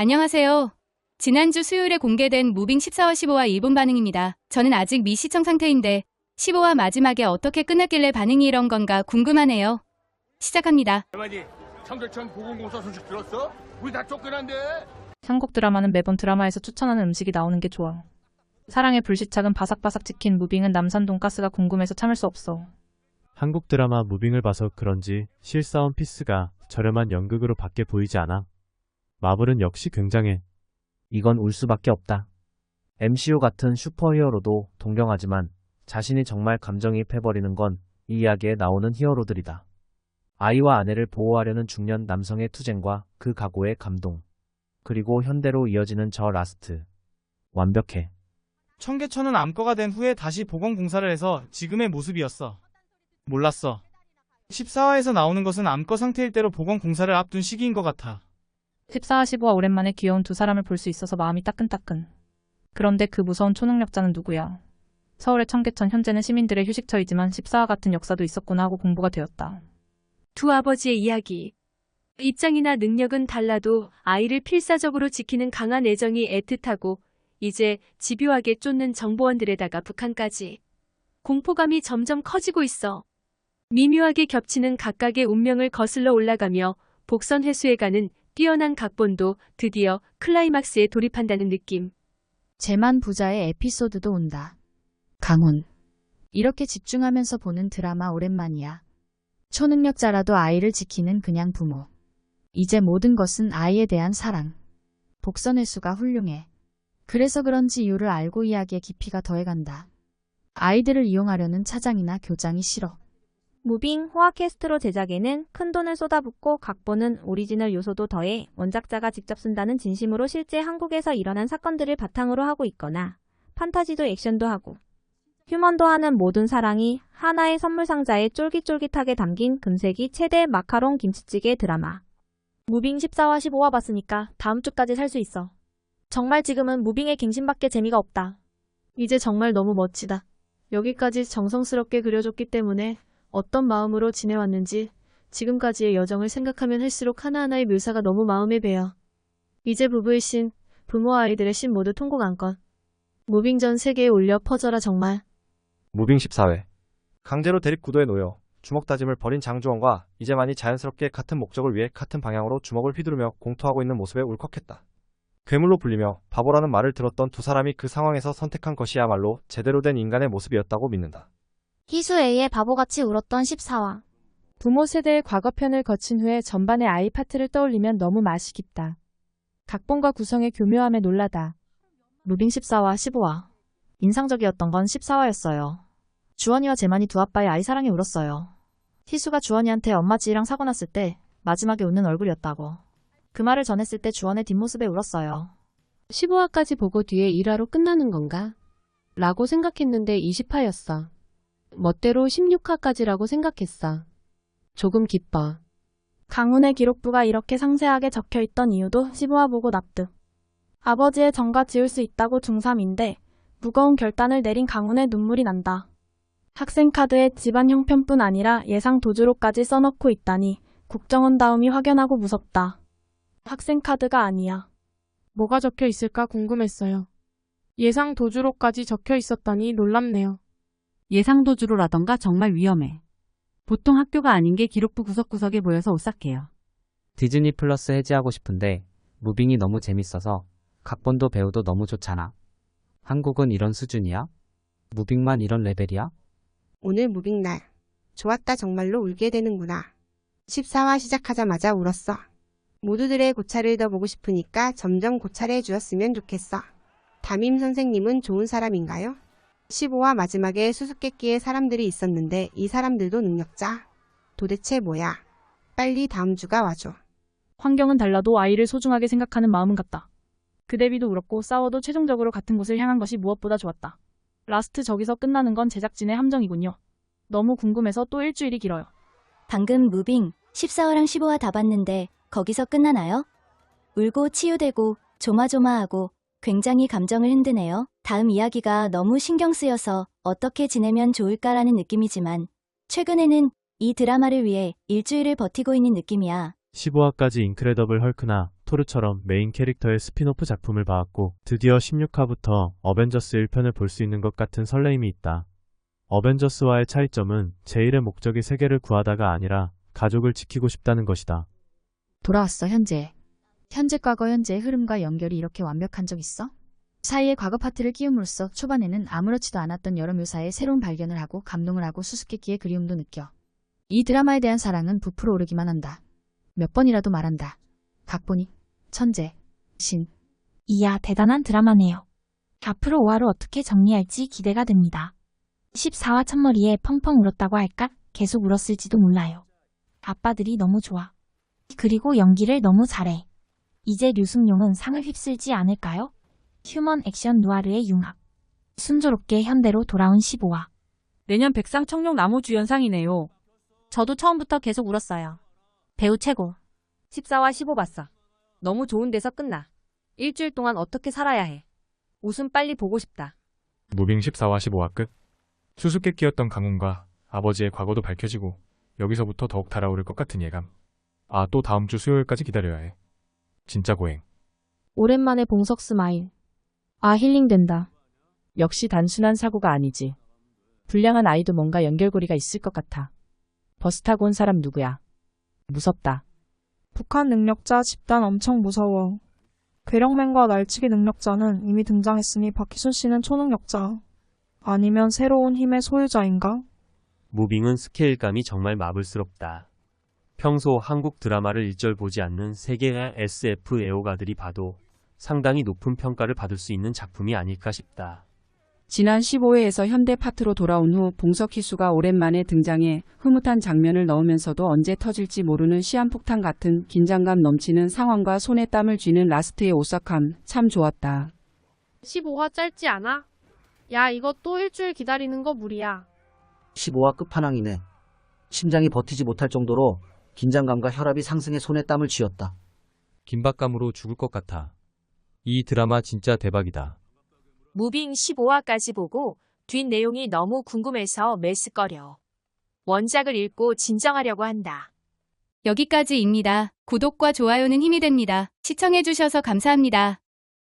안녕하세요. 지난주 수요일에 공개된 무빙 14화 15화 일본 반응입니다. 저는 아직 미시청 상태인데 15화 마지막에 어떻게 끝났길래 반응이 이런 건가 궁금하네요. 시작합니다. 대만이 청계천 보건공사 소식 들었어? 우리 다 쫓겨난대. 한국 드라마는 매번 드라마에서 추천하는 음식이 나오는 게 좋아. 사랑의 불시착은 바삭바삭 찍힌 무빙은 남산 돈가스가 궁금해서 참을 수 없어. 한국 드라마 무빙을 봐서 그런지 실사원 피스가 저렴한 연극으로 밖에 보이지 않아. 마블은 역시 굉장해. 이건 울 수밖에 없다. MCU 같은 슈퍼히어로도 동경하지만 자신이 정말 감정이입해버리는 건 이 이야기에 나오는 히어로들이다. 아이와 아내를 보호하려는 중년 남성의 투쟁과 그 각오의 감동. 그리고 현대로 이어지는 저 라스트. 완벽해. 청계천은 암거가 된 후에 다시 보건공사를 해서 지금의 모습이었어. 몰랐어. 14화에서 나오는 것은 암거 상태일 때로 보건공사를 앞둔 시기인 것 같아. 14화 15화 오랜만에 귀여운 두 사람을 볼 수 있어서 마음이 따끈따끈. 그런데 그 무서운 초능력자는 누구야? 서울의 청계천 현재는 시민들의 휴식처이지만 14화 같은 역사도 있었구나 하고 공부가 되었다. 두 아버지의 이야기. 입장이나 능력은 달라도 아이를 필사적으로 지키는 강한 애정이 애틋하고 이제 집요하게 쫓는 정보원들에다가 북한까지. 공포감이 점점 커지고 있어. 미묘하게 겹치는 각각의 운명을 거슬러 올라가며 복선 회수해 가는 뛰어난 각본도 드디어 클라이막스에 돌입한다는 느낌. 재만 부자의 에피소드도 온다. 강훈. 이렇게 집중하면서 보는 드라마 오랜만이야. 초능력자라도 아이를 지키는 그냥 부모. 이제 모든 것은 아이에 대한 사랑. 복선 회수가 훌륭해. 그래서 그런지 이유를 알고 이야기의 깊이가 더해간다. 아이들을 이용하려는 차장이나 교장이 싫어. 무빙 호화캐스트로 제작에는 큰 돈을 쏟아붓고 각본은 오리지널 요소도 더해 원작자가 직접 쓴다는 진심으로 실제 한국에서 일어난 사건들을 바탕으로 하고 있거나 판타지도 액션도 하고 휴먼도 하는 모든 사랑이 하나의 선물 상자에 쫄깃쫄깃하게 담긴 금세기 최대 마카롱 김치찌개 드라마. 무빙 14화 15화 봤으니까 다음 주까지 살 수 있어. 정말 지금은 무빙의 갱신밖에 재미가 없다. 이제 정말 너무 멋지다. 여기까지 정성스럽게 그려줬기 때문에 어떤 마음으로 지내왔는지 지금까지의 여정을 생각하면 할수록 하나하나의 묘사가 너무 마음에 배어. 이제 부부의 신, 부모와 아이들의 신 모두 통곡 안건. 무빙 전 세계에 올려 퍼져라 정말. 무빙 14회 강제로 대립구도에 놓여 주먹 다짐을 벌인 장주원과 이제만이 자연스럽게 같은 목적을 위해 같은 방향으로 주먹을 휘두르며 공토하고 있는 모습에 울컥했다. 괴물로 불리며 바보라는 말을 들었던 두 사람이 그 상황에서 선택한 것이야말로 제대로 된 인간의 모습이었다고 믿는다. 희수 A의 바보같이 울었던 14화. 부모 세대의 과거편을 거친 후에 전반의 아이 파트를 떠올리면 너무 맛이 깊다. 각본과 구성의 교묘함에 놀라다. 무빙 14화 15화. 인상적이었던 건 14화였어요. 주원이와 재만이 두 아빠의 아이 사랑에 울었어요. 희수가 주원이한테 엄마 지희랑 사고 났을 때 마지막에 웃는 얼굴이었다고. 그 말을 전했을 때 주원의 뒷모습에 울었어요. 15화까지 보고 뒤에 1화로 끝나는 건가? 라고 생각했는데 20화였어. 멋대로 16화까지라고 생각했어. 조금 기뻐. 강훈의 기록부가 이렇게 상세하게 적혀 있던 이유도 15화 보고 납득. 아버지의 정과 지을 수 있다고 중3인데 무거운 결단을 내린 강훈의 눈물이 난다. 학생 카드에 집안 형편뿐 아니라 예상 도주로까지 써놓고 있다니 국정원 다움이 확연하고 무섭다. 학생 카드가 아니야. 뭐가 적혀 있을까 궁금했어요. 예상 도주로까지 적혀 있었다니 놀랍네요. 예상 도주로라던가 정말 위험해. 보통 학교가 아닌 게 기록부 구석구석에 모여서 오싹해요. 디즈니 플러스 해지하고 싶은데 무빙이 너무 재밌어서 각본도 배우도 너무 좋잖아. 한국은 이런 수준이야? 무빙만 이런 레벨이야? 오늘 무빙 날. 좋았다 정말로 울게 되는구나. 14화 시작하자마자 울었어. 모두들의 고찰을 더 보고 싶으니까 점점 고찰해 주었으면 좋겠어. 담임 선생님은 좋은 사람인가요? 15화 마지막에 수수께끼의 사람들이 있었는데 이 사람들도 능력자? 도대체 뭐야? 빨리 다음 주가 와줘. 환경은 달라도 아이를 소중하게 생각하는 마음은 같다. 그대비도 울었고 싸워도 최종적으로 같은 곳을 향한 것이 무엇보다 좋았다. 라스트 저기서 끝나는 건 제작진의 함정이군요. 너무 궁금해서 또 일주일이 길어요. 방금 무빙 14화랑 15화 다 봤는데 거기서 끝나나요? 울고 치유되고 조마조마하고 굉장히 감정을 흔드네요. 다음 이야기가 너무 신경 쓰여서 어떻게 지내면 좋을까라는 느낌이지만 최근에는 이 드라마를 위해 일주일을 버티고 있는 느낌이야. 15화까지 인크레더블 헐크나 토르처럼 메인 캐릭터의 스피노프 작품을 봐왔고 드디어 16화부터 어벤져스 1편을 볼 수 있는 것 같은 설레임이 있다. 어벤져스와의 차이점은 제1의 목적이 세계를 구하다가 아니라 가족을 지키고 싶다는 것이다. 돌아왔어, 현재. 현재, 과거, 현재의 흐름과 연결이 이렇게 완벽한 적 있어? 사이에 과거 파트를 끼움으로써 초반에는 아무렇지도 않았던 여러 묘사에 새로운 발견을 하고 감동을 하고 수수께끼의 그리움도 느껴. 이 드라마에 대한 사랑은 부풀어 오르기만 한다. 몇 번이라도 말한다. 각본이, 천재, 신. 이야, 대단한 드라마네요. 앞으로 5화로 어떻게 정리할지 기대가 됩니다. 14화 첫머리에 펑펑 울었다고 할까? 계속 울었을지도 몰라요. 아빠들이 너무 좋아. 그리고 연기를 너무 잘해. 이제 류승룡은 상을 휩쓸지 않을까요? 휴먼 액션 누아르의 융합. 순조롭게 현대로 돌아온 15화. 내년 백상 청룡 나무 주연상이네요. 저도 처음부터 계속 울었어요. 배우 최고. 14화 15 봤어. 너무 좋은 데서 끝나. 일주일 동안 어떻게 살아야 해. 웃음 빨리 보고 싶다. 무빙 14화 15화 끝. 수수께끼였던 강훈과 아버지의 과거도 밝혀지고 여기서부터 더욱 달아오를 것 같은 예감. 아, 또 다음 주 수요일까지 기다려야 해. 진짜 고행. 오랜만에 봉석 스마일. 아, 힐링된다. 역시 단순한 사고가 아니지. 불량한 아이도 뭔가 연결고리가 있을 것 같아. 버스 타고 온 사람 누구야? 무섭다. 북한 능력자 집단 엄청 무서워. 괴력맨과 날치기 능력자는 이미 등장했으니 박희순 씨는 초능력자. 아니면 새로운 힘의 소유자인가? 무빙은 스케일감이 정말 마블스럽다. 평소 한국 드라마를 일절 보지 않는 세계의 SF 애호가들이 봐도 상당히 높은 평가를 받을 수 있는 작품이 아닐까 싶다. 지난 15회에서 현대 파트로 돌아온 후 봉석 희수가 오랜만에 등장해 흐뭇한 장면을 넣으면서도 언제 터질지 모르는 시한폭탄 같은 긴장감 넘치는 상황과 손에 땀을 쥐는 라스트의 오싹함 참 좋았다. 15화 짧지 않아? 야, 이거 또 일주일 기다리는 거 무리야. 15화 끝판왕이네. 심장이 버티지 못할 정도로 긴장감과 혈압이 상승해 손에 땀을 쥐었다. 긴박감으로 죽을 것 같아. 이 드라마 진짜 대박이다. 무빙 15화까지 보고 뒷 내용이 너무 궁금해서 메스꺼려. 원작을 읽고 진정하려고 한다. 여기까지입니다. 구독과 좋아요는 힘이 됩니다. 시청해주셔서 감사합니다.